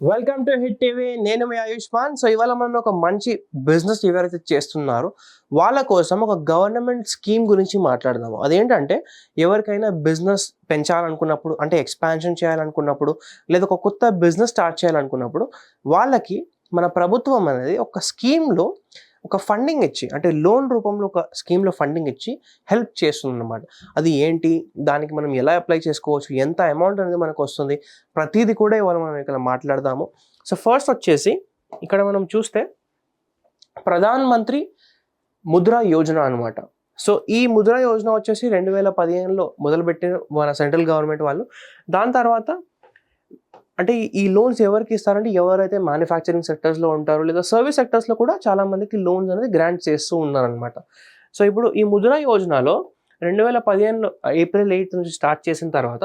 Welcome to hit TV నేను మీ Ayushman so ఇవాళ మనం ఒక మంచి బిజినెస్ ఎవరైతే చేస్తున్నారో. వాళ్ళ కోసం ఒక గవర్నమెంట్ స్కీమ్ గురించి మాట్లాడదాము. అదేంటంటే ఎవరికైనా బిజినెస్ పెంచాలనుకున్నప్పుడు అంటే ఎక్స్పాన్షన్ చేయాలనుకున్నప్పుడు లేదా ఒక కొత్త బిజినెస్ స్టార్ట్ చేయాలనుకున్నప్పుడు వాళ్ళకి మన ప్రభుత్వం అనేది ఒక స్కీమ్లో ఒక ఫండింగ్ ఇచ్చి అంటే లోన్ రూపంలో ఒక స్కీమ్లో ఫండింగ్ ఇచ్చి హెల్ప్ చేస్తుంది అనమాట అది ఏంటి? దానికి మనం ఎలా అప్లై చేసుకోవచ్చు? ఎంత అమౌంట్ అనేది మనకు వస్తుంది? ప్రతిదీ కూడా ఇవాళ మనం ఇక్కడ మాట్లాడదాము. సో ఫస్ట్ వచ్చేసి ఇక్కడ మనం చూస్తే ప్రధాన్ మంత్రి ముద్రా యోజన అనమాట సో ఈ ముద్రా యోజన వచ్చేసి రెండు వేల పదిహేనులో మొదలుపెట్టిన మన సెంట్రల్ గవర్నమెంట్ వాళ్ళు. దాని తర్వాత అంటే ఈ- లోన్స్ ఎవరికి ఇస్తారంటే ఎవరైతే మ్యానుఫ్యాక్చరింగ్ సెక్టర్స్లో ఉంటారో లేదా సర్వీస్ సెక్టర్స్లో కూడా చాలామందికి లోన్స్ అనేది గ్రాంట్ చేస్తూ ఉన్నారనమాట సో ఇప్పుడు ఈ ముద్రా యోజనలో రెండు వేల పదిహేనులో ఏప్రిల్ ఎయిత్ నుంచి స్టార్ట్ చేసిన తర్వాత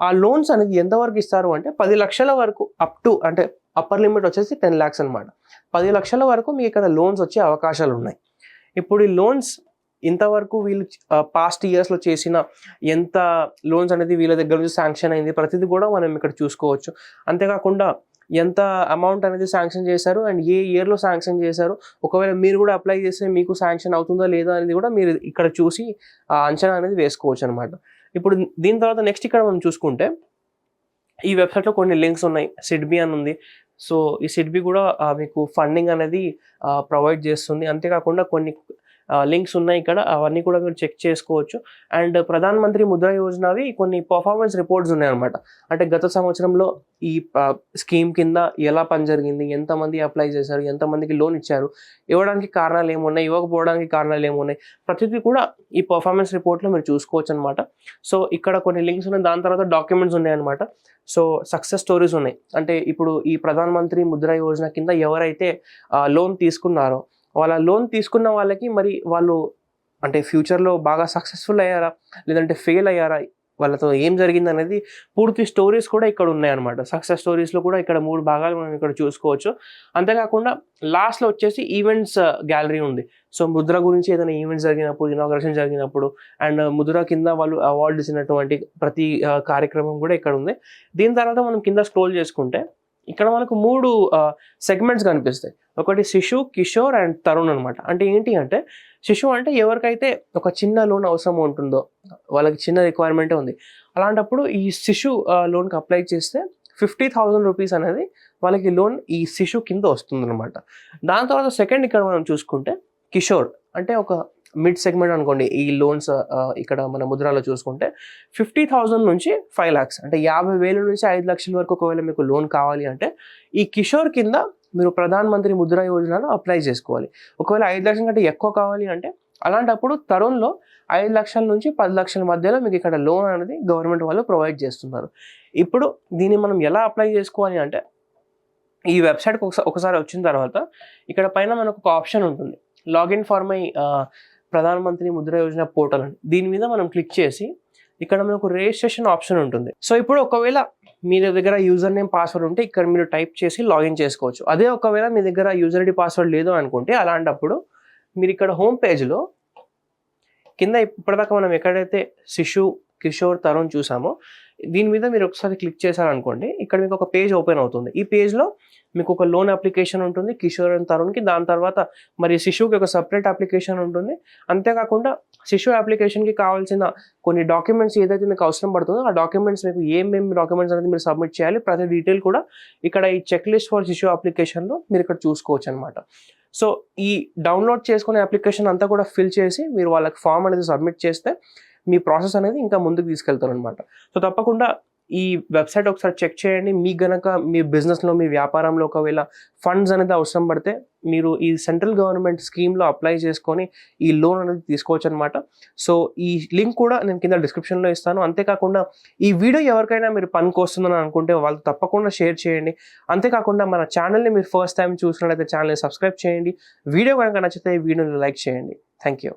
ఆ లోన్స్ అనేది ఎంతవరకు ఇస్తారు అంటే పది లక్షల వరకు అప్ టు అంటే అప్పర్ లిమిట్ వచ్చేసి టెన్ ల్యాక్స్ అనమాట పది లక్షల వరకు మీకు ఇక్కడ లోన్స్ వచ్చే అవకాశాలు ఉన్నాయి. ఇప్పుడు ఈ లోన్స్ ఇంతవరకు వీళ్ళు పాస్ట్ ఇయర్స్లో చేసిన ఎంత లోన్స్ అనేది వీళ్ళ దగ్గర నుంచి శాంక్షన్ అయింది ప్రతిదీ కూడా మనం ఇక్కడ చూసుకోవచ్చు. అంతేకాకుండా ఎంత అమౌంట్ అనేది శాంక్షన్ చేశారు అండ్ ఏ ఇయర్లో శాంక్షన్ చేశారు ఒకవేళ మీరు కూడా అప్లై చేస్తే మీకు శాంక్షన్ అవుతుందా లేదా అనేది కూడా మీరు ఇక్కడ చూసి ఆ అంచనా అనేది వేసుకోవచ్చు అనమాట ఇప్పుడు దీని తర్వాత నెక్స్ట్ ఇక్కడ మనం చూసుకుంటే ఈ వెబ్సైట్లో కొన్ని లింక్స్ ఉన్నాయి. సిడ్బి అని ఉంది. సో ఈ సిడ్బి కూడా మీకు ఫండింగ్ అనేది ప్రొవైడ్ చేస్తుంది. అంతేకాకుండా కొన్ని లింక్స్ ఉన్నాయి ఇక్కడ. అవన్నీ కూడా మీరు చెక్ చేసుకోవచ్చు. అండ్ ప్రధాన మంత్రి ముద్రా యోజనవి కొన్ని పర్ఫార్మెన్స్ రిపోర్ట్స్ ఉన్నాయి అనమాట అంటే గత సంవత్సరంలో ఈ స్కీమ్ కింద ఎలా పని జరిగింది? ఎంతమంది అప్లై చేశారు? ఎంతమందికి లోన్ ఇచ్చారు? ఇవ్వడానికి కారణాలు ఏమున్నాయి? ఇవ్వకపోవడానికి కారణాలు ఏమున్నాయి? ప్రతిదీ కూడా ఈ పర్ఫార్మెన్స్ రిపోర్ట్లో మీరు చూసుకోవచ్చు అనమాట సో ఇక్కడ కొన్ని లింక్స్ ఉన్నాయి. దాని తర్వాత డాక్యుమెంట్స్ ఉన్నాయి అనమాట సో సక్సెస్ స్టోరీస్ ఉన్నాయి. అంటే ఇప్పుడు ఈ ప్రధాన మంత్రి ముద్రా యోజన కింద ఎవరైతే లోన్ తీసుకున్నారో వాళ్ళ లోన్ తీసుకున్న వాళ్ళకి మరి వాళ్ళు అంటే ఫ్యూచర్లో బాగా సక్సెస్ఫుల్ అయ్యారా? లేదంటే ఫెయిల్ అయ్యారా? వాళ్ళతో ఏం జరిగింది అనేది పూర్తి స్టోరీస్ కూడా ఇక్కడ ఉన్నాయన్నమాట. సక్సెస్ స్టోరీస్లో కూడా ఇక్కడ మూడు భాగాలు మనం ఇక్కడ చూసుకోవచ్చు. అంతేకాకుండా లాస్ట్లో వచ్చేసి ఈవెంట్స్ గ్యాలరీ uh, ఉంది. సో ముద్ర గురించి ఏదైనా ఈవెంట్స్ జరిగినప్పుడు ఇనాగ్రేషన్ జరిగినప్పుడు అండ్ uh, ముద్ర కింద వాళ్ళు అవార్డు ఇచ్చినటువంటి ప్రతి uh, కార్యక్రమం కూడా ఇక్కడ ఉంది. దీని తర్వాత మనం కింద స్క్రోల్ చేసుకుంటే ఇక్కడ మనకు మూడు సెగ్మెంట్స్ కనిపిస్తాయి. ఒకటి శిశు కిషోర్ అండ్ తరుణ్ అనమాట అంటే ఏంటి అంటే శిశు అంటే ఎవరికైతే ఒక చిన్న లోన్ అవసరం ఉంటుందో వాళ్ళకి చిన్న రిక్వైర్మెంటే ఉంది. అలాంటప్పుడు ఈ శిశు లోన్కి అప్లై చేస్తే ఫిఫ్టీ థౌజండ్ రూపీస్ అనేది వాళ్ళకి లోన్ ఈ శిశు కింద వస్తుందన్నమాట. దాని తర్వాత సెకండ్ ఇక్కడ మనం చూసుకుంటే కిషోర్. అంటే ఒక మిడ్ సెగ్మెంట్ అనుకోండి ఈ లోన్స్ ఇక్కడ మన ముద్రాలో చూసుకుంటే ఫిఫ్టీ థౌజండ్ నుంచి ఫైవ్ ల్యాక్స్ అంటే యాభై వేల నుంచి ఐదు లక్షల వరకు ఒకవేళ మీకు లోన్ కావాలి అంటే ఈ కిషోర్ కింద మీరు ప్రధాన మంత్రి ముద్రా యోజనలో అప్లై చేసుకోవాలి. ఒకవేళ ఐదు లక్షల కంటే ఎక్కువ కావాలి అంటే అలాంటప్పుడు తరుణ్లో ఐదు లక్షల నుంచి పది లక్షల మధ్యలో మీకు ఇక్కడ లోన్ అనేది గవర్నమెంట్ వాళ్ళు ప్రొవైడ్ చేస్తున్నారు. ఇప్పుడు దీన్ని మనం ఎలా అప్లై చేసుకోవాలి అంటే ఈ వెబ్సైట్కి ఒకసారి ఒకసారి వచ్చిన తర్వాత ఇక్కడ పైన మనకు ఒక ఆప్షన్ ఉంటుంది. Login for my Pradhan Mantri Mudra Yojana portal అని. దీని మీద మనం క్లిక్ చేసి ఇక్కడ మనకు రిజిస్ట్రేషన్ ఆప్షన్ ఉంటుంది. సో ఇప్పుడు ఒకవేళ మీ దగ్గర యూజర్ నేమ్ పాస్వర్డ్ ఉంటే ఇక్కడ మీరు టైప్ చేసి లాగిన్ చేసుకోవచ్చు. అదే ఒకవేళ మీ దగ్గర యూజర్ ఐడి పాస్వర్డ్ లేదు అనుకుంటే అలాంటప్పుడు మీరు ఇక్కడ హోమ్ పేజ్లో కింద ఇప్పటిదాకా మనం ఎక్కడైతే శిశు కిషోర్ తరుణ్ చూసామో. దీని మీద మీరు ఒకసారి క్లిక్ చేశారనుకోండి ఇక్కడ మీకు ఒక పేజ్ ఓపెన్ అవుతుంది. ఈ పేజ్లో మీకు ఒక లోన్ అప్లికేషన్ ఉంటుంది కిషోర్ అండ్ తరుణ్కి. దాని తర్వాత మరి శిశువుకి ఒక సపరేట్ అప్లికేషన్ ఉంటుంది. అంతేకాకుండా శిశువు అప్లికేషన్కి కావాల్సిన కొన్ని డాక్యుమెంట్స్ ఏదైతే మీకు అవసరం పడుతుందో ఆ డాక్యుమెంట్స్ మీకు ఏమేమి డాక్యుమెంట్స్ అనేది మీరు సబ్మిట్ చేయాలి ప్రతి డీటెయిల్ కూడా ఇక్కడ ఈ చెక్ లిస్ట్ ఫర్ శిశువు అప్లికేషన్లో మీరు ఇక్కడ చూసుకోవచ్చు అనమాట సో ఈ డౌన్లోడ్ చేసుకునే అప్లికేషన్ అంతా కూడా ఫిల్ చేసి మీరు వాళ్ళకి ఫామ్ అనేది సబ్మిట్ చేస్తే మీ ప్రాసెస్ అనేది ఇంకా ముందుకు తీసుకెళ్తారు అనమాట సో తప్పకుండా ఈ వెబ్సైట్ ఒకసారి చెక్ చేయండి. మీకు గనక మీ బిజినెస్లో మీ వ్యాపారంలో ఒకవేళ ఫండ్స్ అనేది అవసరం పడితే మీరు ఈ సెంట్రల్ గవర్నమెంట్ స్కీమ్లో అప్లై చేసుకొని ఈ లోన్ అనేది తీసుకోవచ్చు అనమాట సో ఈ లింక్ కూడా నేను కింద డిస్క్రిప్షన్లో ఇస్తాను. అంతేకాకుండా ఈ వీడియో ఎవరికైనా మీరు పనికి వస్తుందని అనుకుంటే వాళ్ళు తప్పకుండా షేర్ చేయండి. అంతేకాకుండా మన ఛానల్ని మీరు ఫస్ట్ టైం చూసినట్లయితే ఛానల్ని సబ్స్క్రైబ్ చేయండి. వీడియో కనుక నచ్చితే ఈ వీడియోని లైక్ చేయండి. Thank you